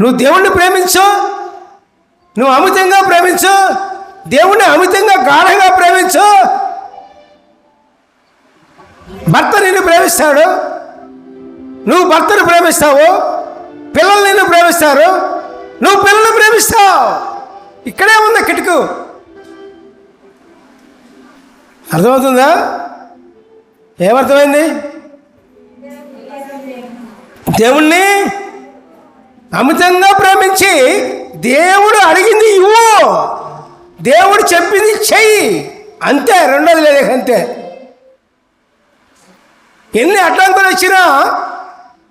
నువ్వు దేవుణ్ణి ప్రేమించు. నువ్వు అమితంగా ప్రేమించు. దేవుణ్ణి అమితంగా గాఢంగా ప్రేమించు. భర్త నిన్ను ప్రేమిస్తాడు. నువ్వు భర్తను ప్రేమిస్తావు. పిల్లలు నిన్ను ప్రేమిస్తారు. నువ్వు పిల్లల్ని ప్రేమిస్తావు. ఇక్కడే ఉంది కిటుకు. అర్థమవుతుందా? ఏమర్థమైంది? దేవుణ్ణి అమితంగా ప్రేమించి దేవుడు అడిగింది ఇవ్వు. దేవుడు చెప్పింది చెయ్యి. అంతే రెండోది లేదు అంతే. ఎన్ని అడ్డంకులు వచ్చినా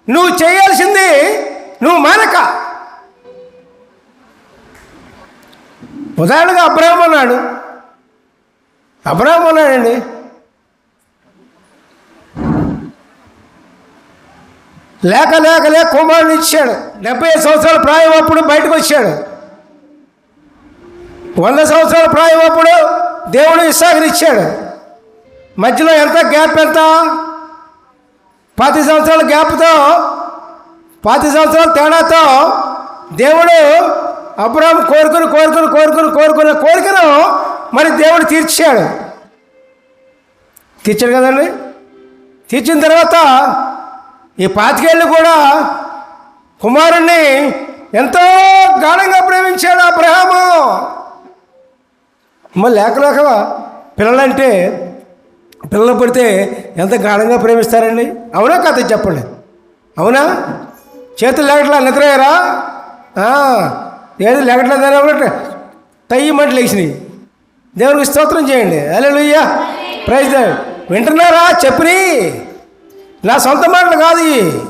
నువ్వు చేయాల్సింది నువ్వు మానక. ఉదాహరణగా అబ్రహం అన్నాడు. అబ్రహం అన్నాడండి లేక లేక లేక కుమారుని ఇచ్చాడు. డెబ్బై సంవత్సరాల ప్రాయం అప్పుడు బయటకు వచ్చాడు. వంద సంవత్సరాల ప్రాయం అప్పుడు దేవుడు ఇచ్చాడు. మధ్యలో ఎంత గ్యాప్ ఎంత? పాతి సంవత్సరాల గ్యాప్తో పాతి సంవత్సరాల తేడాతో దేవుడు అబ్రాహం కోరుకుని కోరుకుని కోరుకుని కోరుకున్న కోరికను మరి దేవుడు తీర్చాడు. తీర్చాడు కదండి? తీర్చిన తర్వాత ఈ పాతికేళ్ళు కూడా కుమారుణ్ణి ఎంతో గాఢంగా ప్రేమించాడు అబ్రహాము. మళ్ళీ లేక పిల్లలంటే పిల్లలు పుడితే ఎంత గాఢంగా ప్రేమిస్తారండి? అవునా కథ చెప్పండి. అవునా? చేతులు లేకట్లా నిద్రయ్యారా ఏది లేకట్లేదని ఒకటి తయ్యి మంటలు వేసినాయి. దేవునికి స్తోత్రం చేయండి. అలే లుయ్యా ప్రైజ్ వింటున్నారా? చెప్పని నా సొంత మాటలు కాదు ఇవి.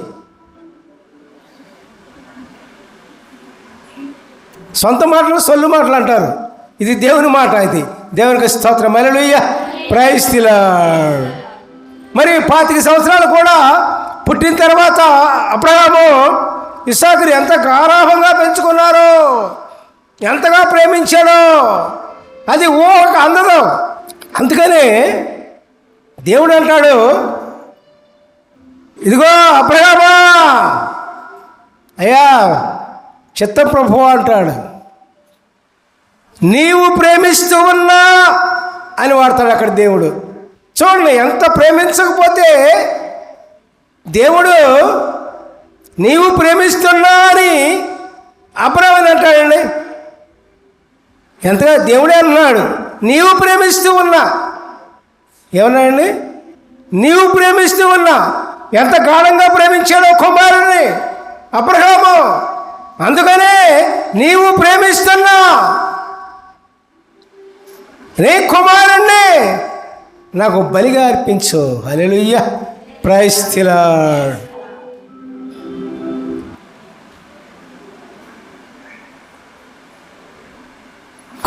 సొంత మాటలు సొల్లు మాటలు అంటారు. ఇది దేవుని మాట ఇది. దేవునికి స్తోత్రం. అలలుయ్య ప్రైస్తిలా మరి పాతిక సంవత్సరాలు కూడా పుట్టిన తర్వాత అబ్రహాము ఇసాకుని ఎంత గారాభంగా పెంచుకున్నారు ఎంతగా ప్రేమించాడో అది ఓ అందదు. అందుకని దేవుడు అంటాడు ఇదిగో అబ్రహామా! అయ్యా చిత్తప్రభు అంటాడు. నీవు ప్రేమిస్తూ ఉన్నా అని వాడతాడు అక్కడ దేవుడు. చూడండి ఎంత ప్రేమించకపోతే దేవుడు నీవు ప్రేమిస్తున్నా అని అబ్రహం అంటాడండి. ఎంతగా దేవుడే అన్నాడు నీవు ప్రేమిస్తూ ఉన్నా. ఏమన్నాడండి? నీవు ప్రేమిస్తూ ఉన్నా. ఎంత గాఢంగా ప్రేమించాడో కుమారుని అబ్రహాము. అందుకనే నీవు ప్రేమిస్తున్నా రే కుమారుణ్ణి నాకు బలిగా అర్పించు. అలెలుయ్య ప్రైస్థిలా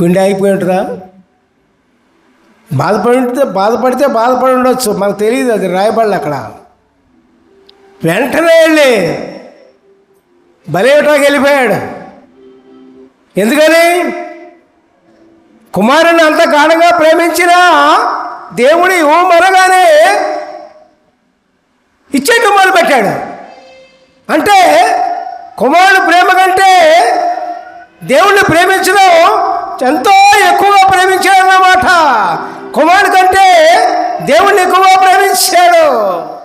గుండె అయిపోయి ఉంటుందా? బాధపడి ఉంటే బాధపడితే బాధపడి ఉండొచ్చు. మనకు తెలియదు అది రాయబడలే అక్కడ. వెంటనే వెళ్ళి బలేటాకి వెళ్ళిపోయాడు. ఎందుకని? కుమారుని అంత గాఢంగా ప్రేమించిన దేవుడు ఇవ్వమనగానే ఇచ్చే కుమారుడు పెట్టాడు. అంటే కుమారుడు ప్రేమ కంటే దేవుణ్ణి ప్రేమించడం ఎంతో ఎక్కువగా ప్రేమించాడు అన్నమాట. కుమారుడు కంటే దేవుణ్ణి ఎక్కువగా ప్రేమించాడు.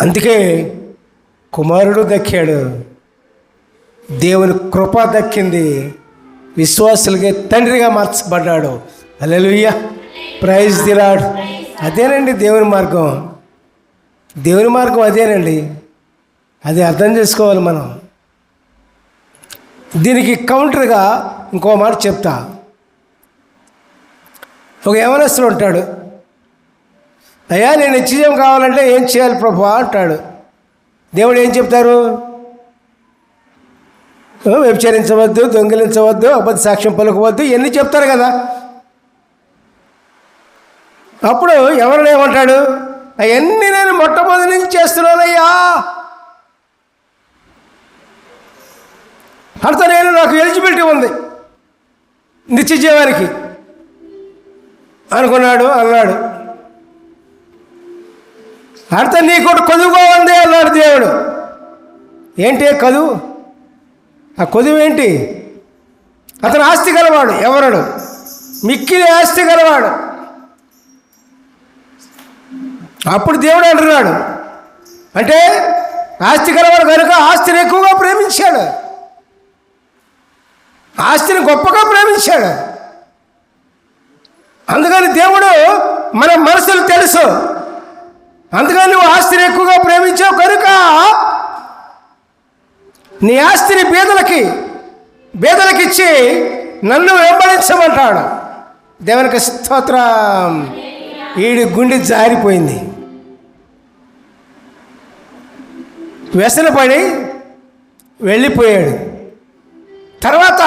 అందుకే కుమారుడు దక్కాడు. దేవుని కృప దక్కింది. విశ్వాసులకి తండ్రిగా మార్చబడ్డాడు. అలెలుయ్య ప్రైజ్ తిరాడు అదేనండి దేవుని మార్గం. దేవుని మార్గం అదేనండి. అది అర్థం చేసుకోవాలి మనం. దీనికి కౌంటర్గా ఇంకో మాట చెప్తా. ఒక యవనస్తుడు ఉంటాడు. అయ్యా నేను నిశ్చయం కావాలంటే ఏం చేయాలి ప్రభు అంటాడు. దేవుడు ఏం చెప్తారు? వ్యభిచరించవద్దు దొంగిలించవద్దు అబద్ధ సాక్ష్యం పలుకవద్దు ఇవన్నీ చెప్తారు కదా. అప్పుడు ఎవరిని ఏమంటాడు? అవన్నీ నేను మొట్టమొదటి నుంచి చేస్తున్నానయ్యా. అంత నేను నాకు ఎలిజిబిలిటీ ఉంది నిత్యజీవానికి అనుకున్నాడు అన్నాడు. అర్థం నీ కూడా కొనుగో ఉంది అన్నాడు దేవుడు. ఏంటి కదువు? ఆ కొదువు ఏంటి? అతను ఆస్తి గలవాడు ఎవరడు? మిక్కిలి ఆస్తి గలవాడు. అప్పుడు దేవుడు అంటున్నాడు అంటే ఆస్తి గలవాడు కనుక ఆస్తిని ఎక్కువగా ప్రేమించాడు ఆస్తిని గొప్పగా ప్రేమించాడు. అందుకని దేవుడు మన మనసులు తెలుసు. అందుకని నువ్వు ఆస్తిని ఎక్కువగా ప్రేమించావు కనుక నీ ఆస్తిని బీదలకి బీదలకిచ్చి నన్ను వెంబడించమంటాడు. దేవునికి స్తోత్రం. ఈడి గుండె జారిపోయింది. వ్యసనపడి వెళ్ళిపోయాడు. తర్వాత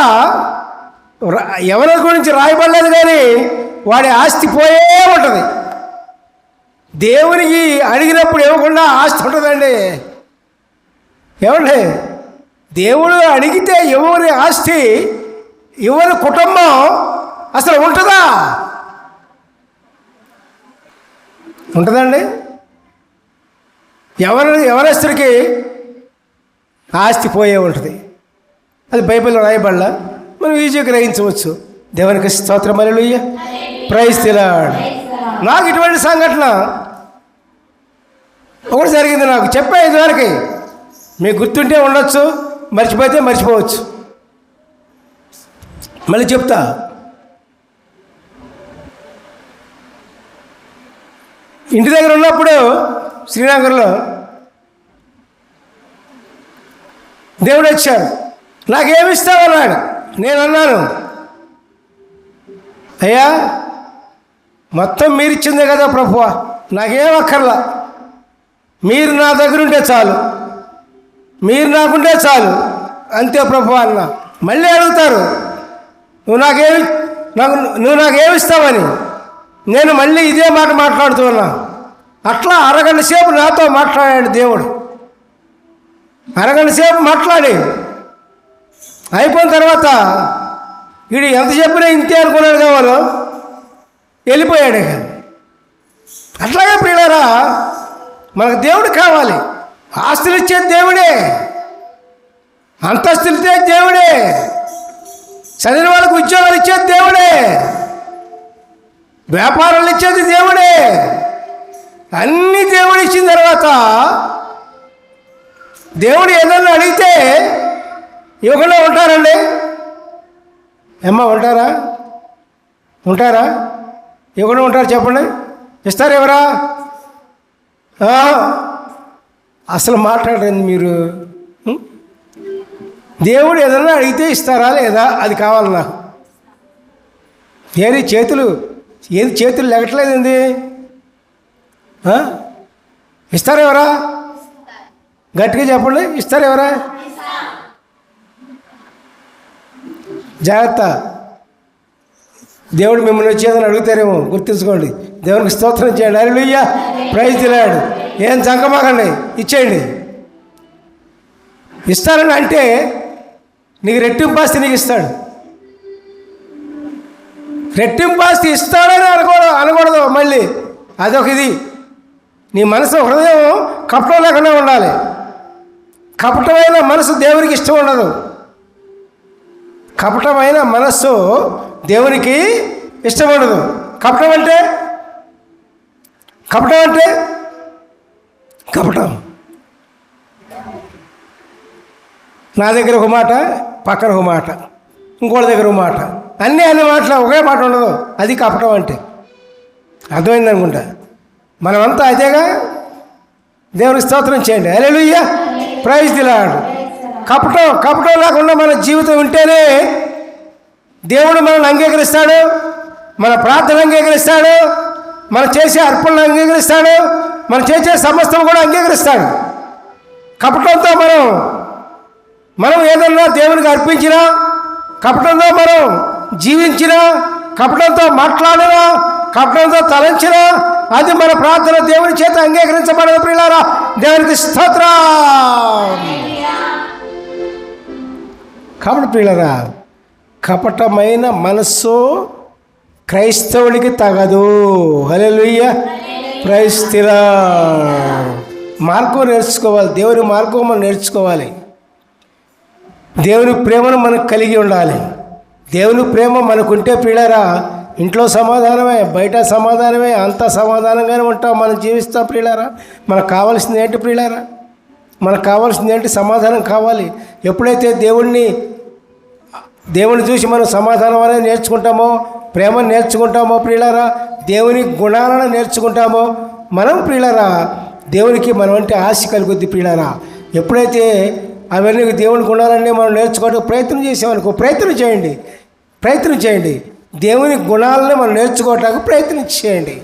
ఎవరి గురించి రాయబడలేదు కానీ వాడి ఆస్తి పోయే ఉంటుంది. దేవునికి అడిగినప్పుడు ఇవ్వకుండా ఆస్తి ఉంటుందండి. ఏమండి? దేవుడు అడిగితే ఎవరి ఆస్తి ఎవరి కుటుంబం అసలు ఉంటుందా? ఉంటుందండి. ఎవరు ఎవరస్తుడికి ఆస్తి పోయే ఉంటుంది. అది బైబిల్లో రాయబడలా మనం ఈజీగా గ్రహించవచ్చు. దేవునికి స్తోత్రం అలెలుయ్య ప్రైజ్ తిలాడు నాకు ఇటువంటి సంఘటన ఒకటి జరిగింది నాకు. చెప్పే ఇదివరకు మీకు గుర్తుంటే ఉండొచ్చు మర్చిపోతే మర్చిపోవచ్చు. మళ్ళీ చెప్తా. ఇంటి దగ్గర ఉన్నప్పుడు శ్రీనగర్లో దేవుడు వచ్చాడు. నాకేమిస్తావన్నాడు నేను అన్నాను అయ్యా మొత్తం మీరిచ్చిందే కదా ప్రభువ? నాకేం అక్కర్లా? మీరు నా దగ్గర ఉంటే చాలు. మీరు నాకుంటే చాలు. అంతే ప్రభు అన్న. మళ్ళీ అడుగుతారు. నువ్వు నాకేమి నాకు నువ్వు నాకేమి ఇస్తావని. నేను మళ్ళీ ఇదే మాట మాట్లాడుతున్నా. అట్లా అరగంట సేపు నాతో మాట్లాడాడు దేవుడు. అరగంట సేపు మాట్లాడి. అయిపోయిన తర్వాత వీడు ఎంత చెప్పినా ఇంతే అనుకున్నాడు కావాలో వెళ్ళిపోయాడు అట్లాగే ప్రియులారా మనకు దేవుడు కావాలి. ఆస్తులు ఇచ్చేది దేవుడే. అంతస్తులు ఇచ్చేది దేవుడే. చదివిన వాళ్ళకు ఉద్యోగాలు ఇచ్చేది దేవుడే. వ్యాపారాలు ఇచ్చేది దేవుడే. అన్ని దేవుడు ఇచ్చిన తర్వాత దేవుడు ఏదన్నా అడిగితే ఇవ్వకుండా ఉంటారండి. ఏమ్మా ఉంటారా? ఉంటారా? ఇవ్వకుండా ఉంటారు చెప్పండి. ఇస్తారు ఎవరా? అసలు మాట్లాడరండి మీరు? దేవుడు ఏదన్నా అడిగితే ఇస్తారా లేదా? అది కావాలి నాకు. ఏది చేతులు? ఏది చేతులు లెగట్లేదండి ఆ? ఇస్తారు ఎవరా? గట్టిగా చెప్పండి. ఇస్తారు ఎవరా? జాగ్రత్త. దేవుడు మిమ్మల్ని వచ్చేదని అడుగుతారేమో గుర్తుంచుకోండి. దేవునికి స్తోత్రం చేయండి. అల్లుయ్య ప్రైజ్ తిలాడు ఏం చంకమాకండి ఇచ్చేయండి. ఇస్తారని అంటే నీకు రెట్టింపాస్తి నీకు ఇస్తాడు. రెట్టింపాస్తి ఇస్తాడని అనుకోవడం అనకూడదు మళ్ళీ. అదొక ఇది. నీ మనసు హృదయం కపటం లేకుండా ఉండాలి. కపటమైన మనసు దేవునికి ఇష్టం ఉండదు. కపటమైన మనస్సు దేవునికి ఇష్టం ఉండదు. కపటం అంటే కపటం అంటే కపటం. నా దగ్గర ఒక మాట పక్కన ఒక మాట ఇంకోటి దగ్గర ఒక మాట. అన్నీ అన్ని మాటలు ఒకే మాట ఉండదు. అది కపటం అంటే. అర్థమైంది అనుకుంటా? మనమంతా అదేగా? దేవుని స్తోత్రం చేయండి. అలెలుయ్య ప్రైజ్ దిలాడు కపటం కపటం లేకుండా మన జీవితం ఉంటేనే దేవుడు మనల్ని అంగీకరిస్తాడు మన ప్రార్థన అంగీకరిస్తాడు మనం చేసే అర్పణలు అంగీకరిస్తాడు మనం చేసే సమస్తం కూడా అంగీకరిస్తాడు. కపటంతో మనం మనం ఏదన్నా దేవునికి అర్పించినా కపటంతో మనం జీవించినా కపటంతో మాట్లాడినా కపటంతో తలంచినా అది మన ప్రార్థన దేవుని చేత అంగీకరించబడదు ప్రియులారా. దేవునికి స్తోత్ర. కాబట్టి ప్రియులరా కపటమైన మనస్సు క్రైస్తవుడికి తగదు. హలెలుయ్య క్రైస్తవ మార్గం నేర్చుకోవాలి. దేవుని మార్గం మనం నేర్చుకోవాలి. దేవుని ప్రేమను మనకు కలిగి ఉండాలి. దేవుని ప్రేమ మనకుంటే ప్రియులరా ఇంట్లో సమాధానమే బయట సమాధానమే అంత సమాధానంగానే ఉంటాం మనం జీవిస్తాం ప్రియులారా. మనకు కావాల్సింది ఏంటి ప్రియులారా? మనకు కావాల్సింది ఏంటి? సమాధానం కావాలి. ఎప్పుడైతే దేవుణ్ణి దేవుని చూసి మనం సమాధానం అనేది నేర్చుకుంటామో ప్రేమను నేర్చుకుంటామో ప్రియులరా? దేవుని గుణాలను నేర్చుకుంటామో మనం ప్రియులరా? దేవునికి మనం అంటే ఆశ కలుగుద్ది ప్రియులరా? ఎప్పుడైతే అవన్నీ దేవుని గుణాలన్నీ మనం నేర్చుకోవడానికి ప్రయత్నం చేసామనుకో ప్రయత్నం చేయండి. ప్రయత్నం చేయండి. దేవుని గుణాలను మనం నేర్చుకోవటానికి ప్రయత్నం చేయండి.